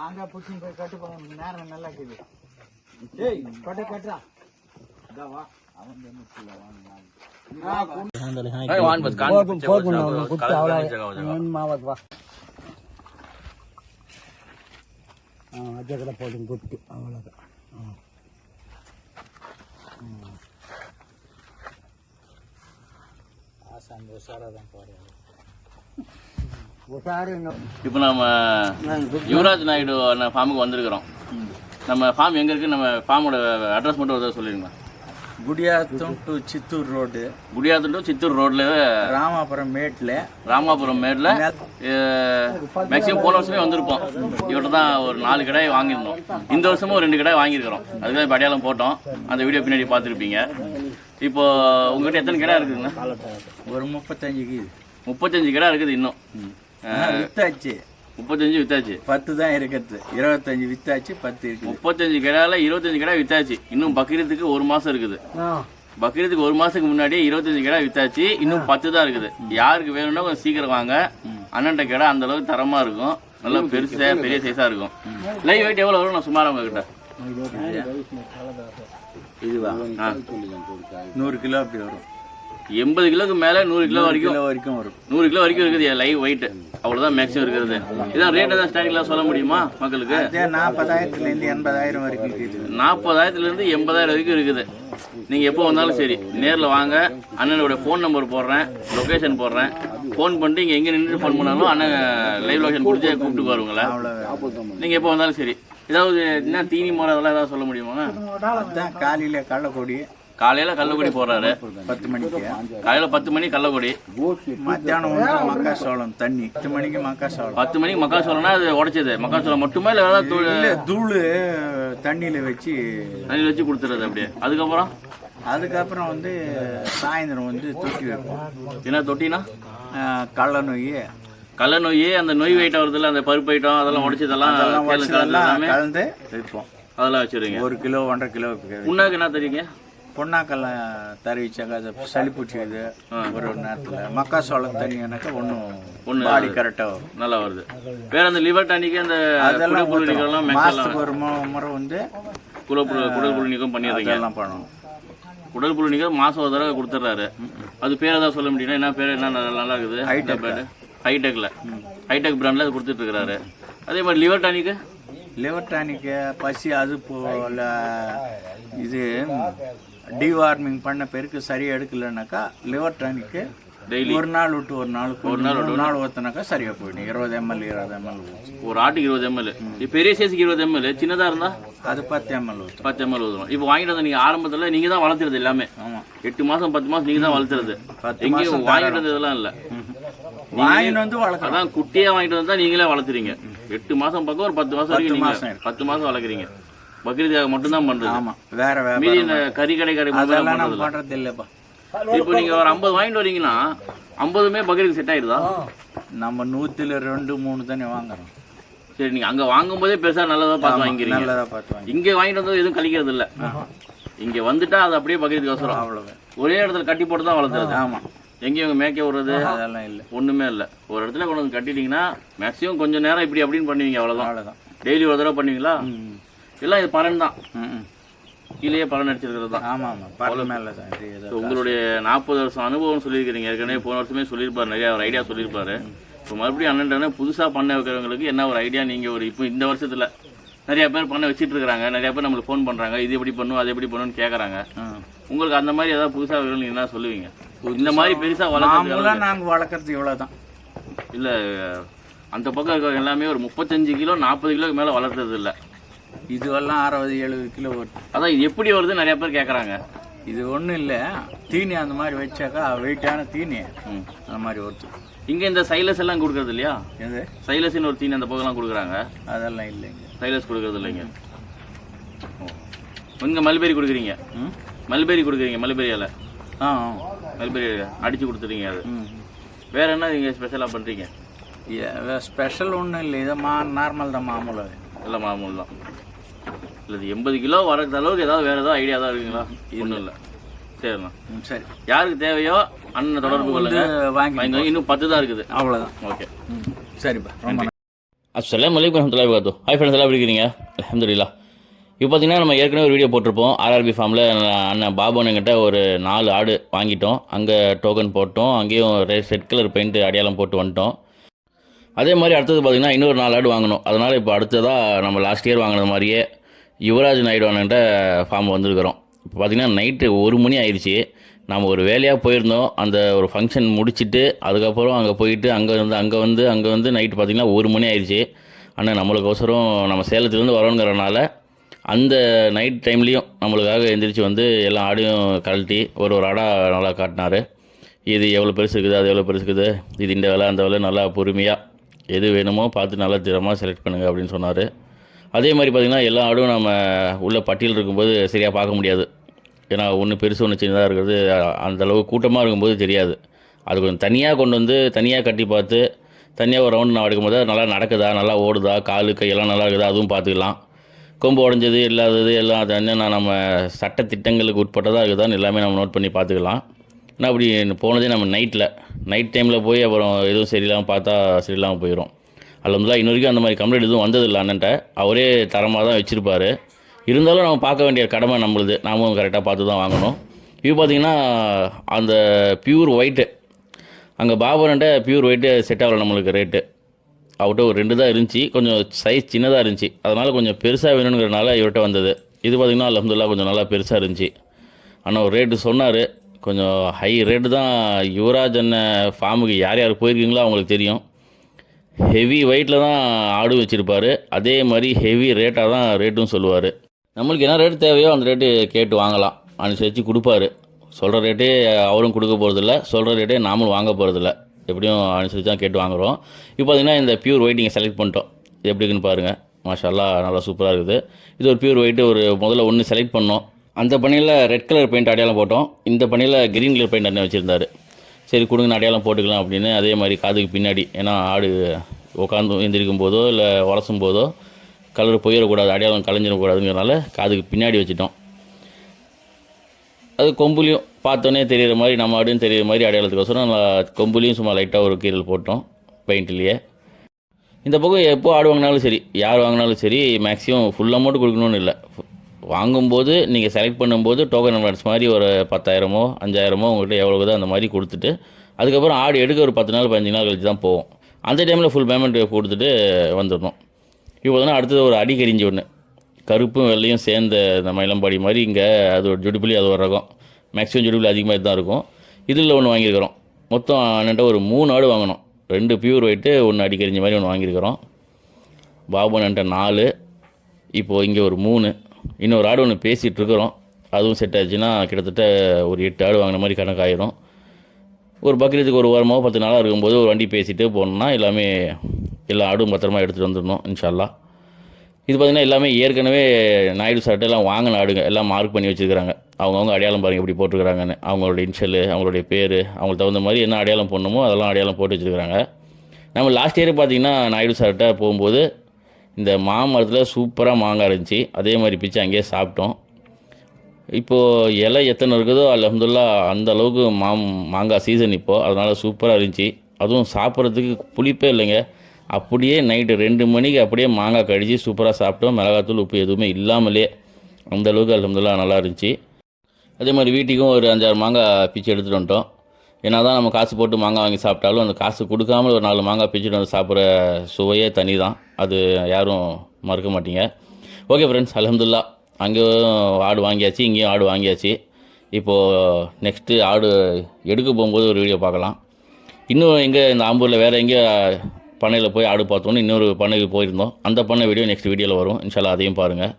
ஆண்டா புடிச்சு போய் கட்டு போன நேரம் நல்லா இருக்குது. ஏய். கட்டு கட்டுறா. இதாவா அவன் முடிச்சுல வாங்க அஜய் கூட போதும் குட்டு அவ்வளோதான் ஆசான் உஷாராக தான் போகிறேன் இப்போ நம்ம யுவராஜ் நாயுடு ஃபார்முக்கு வந்திருக்கிறோம். நம்ம ஃபார்ம் எங்க இருக்கு? நம்ம ஃபார்மோட அட்ரஸ் மட்டும் ஒரு தடவை சொல்லிடுங்க. Gudiyattam to Chittoor road Gudiyattam to Chittoor ரோட்ல ராமாபுரம் மேட்டில் ராமாபுரம் மேட்ல மேக்ஸிமம் போன வருஷமே வந்திருப்போம். இவர்கிட்ட தான் ஒரு நாலு கடாய் வாங்கியிருந்தோம். இந்த வருஷமும் ஒரு ரெண்டு கடாய் வாங்கியிருக்கிறோம். அதுக்காக இப்போ அடையாளம் போட்டோம். அந்த வீடியோ பின்னாடி பார்த்துருப்பீங்க. இப்போ உங்ககிட்ட எத்தனை கடை இருக்குதுங்க? ஒரு முப்பத்தஞ்சுக்கு முப்பத்தஞ்சு கடை இருக்குது இன்னும். வித்தாச்சு. முப்பத்தஞ்சு வித்தாச்சு. பத்து தான் இருக்குது இருபத்தஞ்சு வித்தாச்சு பத்து இருக்குது. முப்பத்தஞ்சு கடால இருபத்தஞ்சு கடை வித்தாச்சு. இன்னும் பக்ரீத்துக்கு ஒரு மாசம் இருக்குது. பக்ரீத்துக்கு ஒரு மாசத்துக்கு முன்னாடியே இருபத்தஞ்சு கடை வித்தாச்சு. இன்னும் பத்து தான் இருக்குது. யாருக்கு வேணும்னா கொஞ்சம் சீக்கிரம் வாங்க. அண்ணன்ட்ட கடை அந்த அளவுக்கு தரமா இருக்கும். நல்லா பெருசா பெரிய சைஸா இருக்கும். லைவ் வெயிட் எவ்வளவு வரும்? நான் சுமாரா உங்ககிட்ட. இதுவா. நூறு கிலோ அப்படி வரும். எண்பது கிலோக்கு மேல நூறு கிலோ வரைக்கும் வரைக்கும் வரும். நூறு கிலோ வரைக்கும் இருக்குது லைவ் வெயிட் அவ்வளவுதான் மேக்ஸிமம் இருக்கிறது இதான் ரேட் ஏதாவது ஸ்டார்டிங்லாம் சொல்ல முடியுமா மக்களுக்கு? நாற்பதாயிரத்துலேருந்து எண்பதாயிரம் வரைக்கும் இருக்குது. நாற்பதாயிரத்துல இருந்து எண்பதாயிரம் வரைக்கும் இருக்குது. நீங்க எப்போ வந்தாலும் சரி நேர்ல வாங்க. அண்ணனோட ஃபோன் நம்பர் போடுறேன் லொகேஷன் போடுறேன். ஃபோன் பண்ணிட்டு இங்க எங்க நின்று ஃபோன் பண்ணாலும் அண்ணன் லைவ் லொகேஷன் கொடுத்து கூப்பிட்டு வருவங்களா நீங்க எப்போ வந்தாலும் சரி. ஏதாவது என்ன தீனி முறை அதெல்லாம் ஏதாவது சொல்ல முடியுமா காலையில் கள்ளக்கொடி. காலையில கள்ளக்குடி போடுறாரு பத்து மணிக்கு. காலையில பத்து மணி கள்ளக்குடி. மத்தியானம் மக்காசோளம் தண்ணி. பத்து மணிக்கு மக்காசோளம் பத்து மணிக்கு மக்காச்சோளம்னா அது உடைச்சது. மக்காச்சோளம் மட்டுமே இல்லை ஏதாவது தூள்? தூள் தண்ணியில் வச்சு தண்ணியில் வச்சு கொடுத்துறது அப்படியே. அதுக்கப்புறம்? அதுக்கப்புறம் வந்து சாயந்தரம் வந்து தொட்டி வைப்போம். என்ன தொட்டினா? கடல நொய் கள்ள நோய் அந்த நோய் வெயிட் வருதுல்ல அந்த பருப்பு ஐட்டம் அதெல்லாம் உடைச்சதெல்லாம் கலந்து வைப்போம். அதெல்லாம் வச்சிருங்க. ஒரு கிலோ ஒன்றரை கிலோ. புண்ணாக்கு என்ன தெரியுங்க பொன்னாக்கெல்லாம் தருவிச்சாக்கா அது சளி பிடிச்சிக்குது. ஒரு ஒரு நேரத்தில். மக்காசோளம் தண்ணினாக்கா ஒன்றும் ஒண்ணு பாடி கரெக்டாக வரும். நல்லா வருது. வேற அந்த லிவர் டானிக்கு அந்த அதெல்லாம் மாதத்துக்கு ஒரு முறை வந்து குடல் குடல் புழு நீக்கம் பண்ணிடுறீங்க. அதெல்லாம் பண்ணணும். குடல் புழு நீக்கம் மாசம் ஒரு தடவை கொடுத்துட்றாரு அது பேர் ஏதாவது சொல்ல முடியுமா? என்ன பேர்? என்ன நல்லா இருக்குது? Hi-Tech. ஹைடெக்ல ஹைடெக் பிராண்ட்ல அது கொடுத்துட்டு இருக்காரு அதே மாதிரி லிவர் டானிக்கு? லிவர் டானிக்கு பசி அது போல இது டிவார்மிங் பண்ண பேருக்கு சரியா எடுக்கலனாக்கா லிவர் டானிக்கு டெய்லி ஒரு நாள் விட்டு ஒரு நாள் ஒரு நாள் ஒரு நாள் ஊற்றினாக்கா சரியா போயிடும். இருபது எம்எல் இருபது எம்எல் ஒரு ஆட்டுக்கு இருபது எம்எல் பெரிய சைஸுக்கு இருபது எம்எல் சின்னதா இருந்தா? அது பத்து எம்எல் ஊற்றும் பத்து எம்எல் ஊதுறோம் இப்போ வாங்கிட்டு வந்து நீங்க ஆரம்பத்துல நீங்க தான் வளர்த்துறது எல்லாமே. ஆமாம் எட்டு மாசம் பத்து மாசம் நீங்க தான் வளர்த்துறது பத்து எங்கேயும் வாங்கிட்டு வந்ததெல்லாம் இல்ல. வாங்கிட்டு வந்து வளர்க்கலாம் அதான் குட்டியா வாங்கிட்டு வந்தா நீங்களே வளர்த்துறீங்க. எட்டு மாசம் பக்கம் ஒரு பத்து மாசம் வரைக்கும். பத்து மாசம் வளர்க்குறீங்க. பக்ரீதுக்காக மட்டும்தான் பண்றது. ஆமாம் வேற வேற மீதி இந்த கறி கடை கடை மட்டும் அதெல்லாம் இல்ல. பண்றது இல்லைப்பா இப்போ நீங்க ஒரு ஐம்பது வாங்கிட்டு வரீங்கன்னா ஐம்பதுமே பக்ரீதுக்கு செட் ஆயிருதா நம்ம நூத்துல ரெண்டு மூணு தானே வாங்குறோம். சரி நீங்க அங்க வாங்கும் போதே பெருசா நல்லதா பார்த்து வாங்கிக்கிறீங்க. நல்லதா பார்த்து வாங்கி இங்க வாங்கிட்டு வந்தது எதுவும் கழிக்கிறது இல்ல. இங்க வந்துட்டா அது அப்படியே பக்ரீதுக்கு அவசரம். அவ்வளவு ஒரே இடத்துல கட்டி போட்டு தான் வளர்த்துறது. ஆமா. எங்கேயும் இவங்க மேய்க்க விடுறது அதெல்லாம் இல்லை. ஒண்ணுமே இல்ல. ஒரு இடத்துல கொண்டு வந்து கட்டிட்டீங்கன்னா மேக்ஸிமம் கொஞ்ச நேரம் இப்படி அப்படின்னு பண்ணுவீங்க அவ்வளவுதான். அவ்வளவுதான். டெய்லி ஒரு தடவை பண்ணுவீங்களா? ம். எல்லாம் இது பலன் தான். கீழேயே பலன் அடிச்சிருக்கிறது தான். ஆமா ஆமா. பரல மேல தான். So, உங்களுடைய நாற்பது வருஷம் அனுபவம் சொல்லியிருக்கிறீங்க. ஏற்கனவே போன வருஷமே சொல்லியிருப்பாரு நிறைய ஒரு ஐடியா சொல்லியிருப்பாரு. இப்போ மறுபடியும் அண்ணன் புதுசா பண்ண வைக்கிறவங்களுக்கு என்ன ஒரு ஐடியா நீங்க ஒரு இப்போ இந்த வருஷத்துல? நிறைய பேர் பண்ண வச்சிட்டு இருக்காங்க நிறைய பேர் நம்மளுக்கு ஃபோன் பண்றாங்க. இது எப்படி பண்ணும் அது எப்படி பண்ணுன்னு கேக்குறாங்க. ம். உங்களுக்கு அந்த மாதிரி ஏதாவது புதுசா வேணும் நீங்க என்ன சொல்லுவீங்க? இந்த மாதிரி பெருசா வளர்க்கறது மாமூலா நாங்க வளர்க்கறது இவ்வளவுதான். இல்ல அந்த பக்கம் இருக்கிற எல்லாமே ஒரு முப்பத்தஞ்சு கிலோ நாற்பது கிலோக்கு மேல வளர்த்தது இல்ல. இதுவெல்லாம் அறுபது எழுபது கிலோ அதான் இது எப்படி வருது நிறைய பேர் கேக்குறாங்க. இது ஒண்ணும் இல்ல. தீனி அந்த மாதிரி வச்சாக்கா வெயிட்டான தீனி. ம். அந்த மாதிரி வருது இங்க இந்த சைலஸ் எல்லாம் கொடுக்கறது இல்லையா? எது? சைலஸ்னு ஒரு தீனி அந்த பக்கம் எல்லாம் கொடுக்குறாங்க. அதெல்லாம் இல்லைங்க சைலஸ் கொடுக்கறது இல்லைங்க. இங்க. மல்பெரி கொடுக்குறீங்க. ம்? மல்பெரி கொடுக்குறீங்க மல்பெரி இலை ஆ. மல்பெரி அடிச்சு கொடுத்துறீங்க அது. வேற என்ன நீங்க ஸ்பெஷலா பண்றீங்க? ஸ்பெஷல் ஒன்றும் இல்லை. இது மா நார்மல் தான் மாமூலம் எல்லாம் மாமூல் தான். இல்லை எண்பது கிலோ வரது அளவுக்கு ஏதாவது வேற ஏதாவது ஐடியா தான் இருக்குங்களா? ஒன்றும் இல்லை. சரிண்ணா ம் சரி. யாருக்கு தேவையோ அண்ணனை தொடர்பு கொள்ளுங்க. வாங்கி. இன்னும் பத்து தான் இருக்குது. அவ்வளோதான் ஓகே. ம் சரிப்பா. ரொம்ப அஸ்லாம் வலைக்கம் வரமத்துல்லாஹி வரகாத்து ஹாய் ஃப்ரெண்ட்ஸ் எல்லாம் எப்படி இருக்கிறீங்க அலமதுல்லா இப்போ பார்த்தீங்கன்னா நம்ம ஏற்கனவே ஒரு வீடியோ போட்டிருப்போம். ஆர்ஆர்பி ஃபார்மில் அண்ணன் பாபுனுங்கிட்ட ஒரு நாலு ஆடு வாங்கிட்டோம். அங்கே டோக்கன் போட்டோம். அங்கேயும் ரெட் கலர் பெயிண்ட் அடையாளம் போட்டு வந்துட்டோம். அதே மாதிரி அடுத்தது பார்த்திங்கன்னா இன்னொரு நாலு ஆடு வாங்கணும். அதனால் இப்போ அடுத்ததாக நம்ம லாஸ்ட் இயர் வாங்கின மாதிரியே யுவராஜ் நாயுடு அண்ணன்ட்ட ஃபார்ம் வந்திருக்கிறோம். இப்போ பார்த்திங்கன்னா நைட்டு ஒரு மணி ஆயிடுச்சு. நாம் ஒரு வேலையாக போயிருந்தோம். அந்த ஒரு ஃபங்க்ஷன் முடிச்சுட்டு அதுக்கப்புறம் அங்கே போயிட்டு அங்கே வந்து அங்கே வந்து அங்கே வந்து நைட்டு பார்த்திங்கன்னா ஒரு மணி ஆயிடுச்சு. ஆனால் நம்மளுக்கோசரம் நம்ம சேலத்துலேருந்து வரோங்கிறனால அந்த நைட் டைம்லேயும் நம்மளுக்காக எந்திரிச்சு வந்து எல்லா ஆடையும் கழட்டி ஒரு ஒரு ஆடாக நல்லா காட்டினார். இது எவ்வளோ பெருசு இருக்குது அது எவ்வளோ பெருசு இருக்குது இது இந்த வேலை அந்த வேலை நல்லா பொறுமையாக எது வேணுமோ பார்த்து நல்லா திறமாக செலக்ட் பண்ணுங்க அப்படின்னு சொன்னார். அதே மாதிரி பார்த்திங்கன்னா எல்லா ஆடும் நம்ம உள்ள பட்டியல் இருக்கும்போது சரியாக பார்க்க முடியாது. ஏன்னா ஒன்று பெருசு ஒன்று சின்னதாக இருக்கிறது அந்தளவு கூட்டமாக இருக்கும்போது தெரியாது. அது கொஞ்சம் தனியாக கொண்டு வந்து தனியாக கட்டி பார்த்து தனியாக ஒரு ரவுண்ட் நான் எடுக்கும்போது நல்லா நடக்குதா நல்லா ஓடுதா காலு கையெல்லாம் நல்லா இருக்குதா அதுவும் பார்த்துக்கலாம். கொம்பு உடஞ்சது இல்லாதது எல்லாம் அது நான் நம்ம சட்ட திட்டங்களுக்கு உட்பட்டதாக இருக்குதான்னு எல்லாமே நம்ம நோட் பண்ணி பார்த்துக்கலாம். ஆனால் அப்படி போனதே நம்ம நைட்டில் நைட் டைமில் போய் அப்புறம் எதுவும் சரியில்லாமல் பார்த்தா சரியில்லாமல் போயிடும் அலமதுல்லா இன்ன வரைக்கும் அந்த மாதிரி கம்ப்ளைண்ட் எதுவும் வந்ததில்லை அண்ணன்ட்ட. அவரே தரமாக தான் வச்சுருப்பார். இருந்தாலும் நம்ம பார்க்க வேண்டிய கடமை நம்மளுது. நாமும் கரெக்டாக பார்த்து தான் வாங்கணும். இது பார்த்திங்கன்னா அந்த பியூர் ஒயிட்டு அங்கே பாபர்ன்ட்ட பியூர் ஒயிட்டு செட் ஆகலை நம்மளுக்கு ரேட்டு அவர்கிட்ட ஒரு ரெண்டு தான் இருந்துச்சு. கொஞ்சம் சைஸ் சின்னதாக இருந்துச்சு. அதனால் கொஞ்சம் பெருசாக வேணுங்கிறனால இவர்கிட்ட வந்தது. இது பார்த்திங்கன்னா அலமதுல்லா கொஞ்சம் நல்லா பெருசாக இருந்துச்சு. ஆனால் ஒரு ரேட்டு சொன்னார். கொஞ்சம் ஹை ரேட்டு தான். யுவராஜ் அண்ணன் ஃபார்முக்கு யார் யார் போயிருக்கீங்களோ அவங்களுக்கு தெரியும். ஹெவி வெயிட்டில் தான் ஆடு வச்சுருப்பார். அதே மாதிரி ஹெவி ரேட்டாக தான் ரேட்டும் சொல்லுவார். நம்மளுக்கு என்ன ரேட் தேவையோ அந்த ரேட்டு கேட்டு வாங்கலாம். அனுசரித்து கொடுப்பாரு. சொல்கிற ரேட்டே அவரும் கொடுக்க போகிறதில்ல சொல்கிற ரேட்டே நாமளும் வாங்க போகிறதில்ல எப்படியும் அனுசரித்து தான் கேட்டு வாங்குகிறோம் இப்போ பார்த்தீங்கன்னா இந்த பியூர் ஒயிட்டிங்கை செலக்ட் பண்ணிட்டோம். இது எப்படி இருக்குன்னு பாருங்கள் மாஷால்லா நல்லா சூப்பராக இருக்குது. இது ஒரு பியூர் ஒயிட்டு ஒரு முதல்ல ஒன்று செலக்ட் பண்ணோம். அந்த பணியில் ரெட் கலர் பெயிண்ட் அடையாளம் போட்டோம். இந்த பணியில் க்ரீன் கலர் பெயிண்ட் அண்ணன் வச்சுருந்தாரு. சரி கொடுங்க அடையாளம் போட்டுக்கலாம் அப்படின்னு. அதே மாதிரி காதுக்கு பின்னாடி ஏன்னா ஆடு உட்காந்து எந்திரிக்கும் போதோ இல்லை உரசும் போதோ கலர் போயிடக்கூடாது அடையாளம் கலைஞ்சிடக்கூடாதுங்கிறனால காதுக்கு பின்னாடி வச்சுட்டோம். அது கொம்புலையும் பார்த்தோன்னே தெரிகிற மாதிரி நம்ம ஆடுன்னு தெரியிற மாதிரி அடையாளத்துக்கோசரம் நல்லா கொம்புலையும் சும்மா லைட்டாக ஒரு கீரல் போட்டோம் பெயிண்ட்லேயே. இந்த பக்கம் எப்போ ஆடு வாங்கினாலும் சரி யார் வாங்கினாலும் சரி மேக்ஸிமம் ஃபுல் அமௌண்ட் கொடுக்கணும்னு இல்லை. வாங்கும்போது நீங்கள் செலக்ட் பண்ணும்போது டோக்கன் அட்வான்ஸ் மாதிரி ஒரு பத்தாயிரமோ அஞ்சாயிரமோ உங்கள்கிட்ட எவ்வளோதோ அந்த மாதிரி கொடுத்துட்டு அதுக்கப்புறம் ஆடு எடுக்க ஒரு பத்து நாள் பதினஞ்சு நாள் கழிச்சு தான் போவோம் அந்த டைமில் ஃபுல் பேமெண்ட் கொடுத்துட்டு வந்துடணும். இப்போ அடுத்தது ஒரு அடிக்கரிஞ்சி ஒன்று கருப்பும் வெள்ளையும் சேர்ந்த இந்த மயிலம்பாடி மாதிரி இங்கே அது ஒரு ஜுடிப்புலி அது ஒரு ரகம். மேக்ஸிமம் ஜுடிப்புலி அதிகமாக தான் இருக்கும். இதில் ஒன்று வாங்கியிருக்கிறோம். மொத்தம் அண்ணன்ட்ட ஒரு மூணு ஆடு வாங்கினோம் ரெண்டு பியூர் ஒயிட்டு ஒன்று அடிக்கரிஞ்ச மாதிரி ஒன்று வாங்கியிருக்கிறோம். பாபு அண்ணன்ட்ட நாலு. இப்போது இங்கே ஒரு மூணு. இன்னொரு ஆடு ஒன்று பேசிகிட்டு இருக்கிறோம் அதுவும் செட் ஆச்சுன்னா கிட்டத்தட்ட ஒரு எட்டு ஆடு வாங்கின மாதிரி கணக்காயிரும். ஒரு பக்ரீத்துக்கு ஒரு வாரமோ பத்து நாளாக இருக்கும்போது ஒரு வண்டி பேசிட்டு போனோம்னா எல்லாமே எல்லா ஆடும் பத்திரமா எடுத்துகிட்டு வந்துடணும் இன்ஷால்லா. இது பார்த்திங்கன்னா எல்லாமே ஏற்கனவே நாயுடு சார்ட்டு எல்லாம் வாங்கின ஆடுங்க எல்லாம் மார்க் பண்ணி வச்சுருக்காங்க. அவங்கவுங்க அடையாளம் பாருங்கள் எப்படி போட்டிருக்கிறாங்கன்னு அவங்களோட இன்ஷியல் அவங்களுடைய பேர் அவங்களுக்கு தகுந்த மாதிரி என்ன அடையாளம் போடணுமோ அதெல்லாம் அடையாளம் போட்டு வச்சுருக்காங்க. நம்ம லாஸ்ட் இயர் பார்த்திங்கன்னா நாயுடு சார்கிட்ட போகும்போது இந்த மாமரத்தில் சூப்பராக மாங்காய் இருந்துச்சு. அதே மாதிரி பிச்சு அங்கேயே சாப்பிட்டோம். இப்போது இலை எத்தனை இருக்குதோ அலமதுல்லா அந்த அளவுக்கு மாம் மாங்காய் சீசன் இப்போது அதனால் சூப்பராக இருந்துச்சு. அதுவும் சாப்பிட்றதுக்கு புளிப்பே இல்லைங்க. அப்படியே நைட்டு ரெண்டு மணிக்கு அப்படியே மாங்காய் கடிச்சு சூப்பராக சாப்பிட்டோம். மிளகாத்தூள் உப்பு எதுவுமே இல்லாமலே அந்த அளவுக்கு அலமதுல்லா நல்லா இருந்துச்சு. அதே மாதிரி வீட்டுக்கும் ஒரு அஞ்சாறு மாங்காய் பிச்சு எடுத்துகிட்டு வந்துட்டோம். ஏன்னா தான் நம்ம காசு போட்டு மாங்காய் வாங்கி சாப்பிட்டாலும் அந்த காசு கொடுக்காம ஒரு நாலு மாங்காய் பிச்சுட்டு வந்து சாப்பிட்ற சுவையே தனி தான் அது யாரும் மறுக்க மாட்டீங்க. ஓகே ஃப்ரெண்ட்ஸ் அலமதுல்லா அங்கேயும் ஆடு வாங்கியாச்சு இங்கேயும் ஆடு வாங்கியாச்சு. இப்போது நெக்ஸ்ட்டு ஆடு எடுக்க போகும்போது ஒரு வீடியோ பார்க்கலாம். இன்னும் எங்கே இந்த ஆம்பூரில் வேறு எங்கேயோ பண்ணையில் போய் ஆடு பார்த்தோன்னு இன்னொரு பண்ணைக்கு போயிருந்தோம். அந்த பண்ணை வீடியோ நெக்ஸ்ட் வீடியோவில் வரும். இன்ஷால்லா அதையும் பாருங்கள்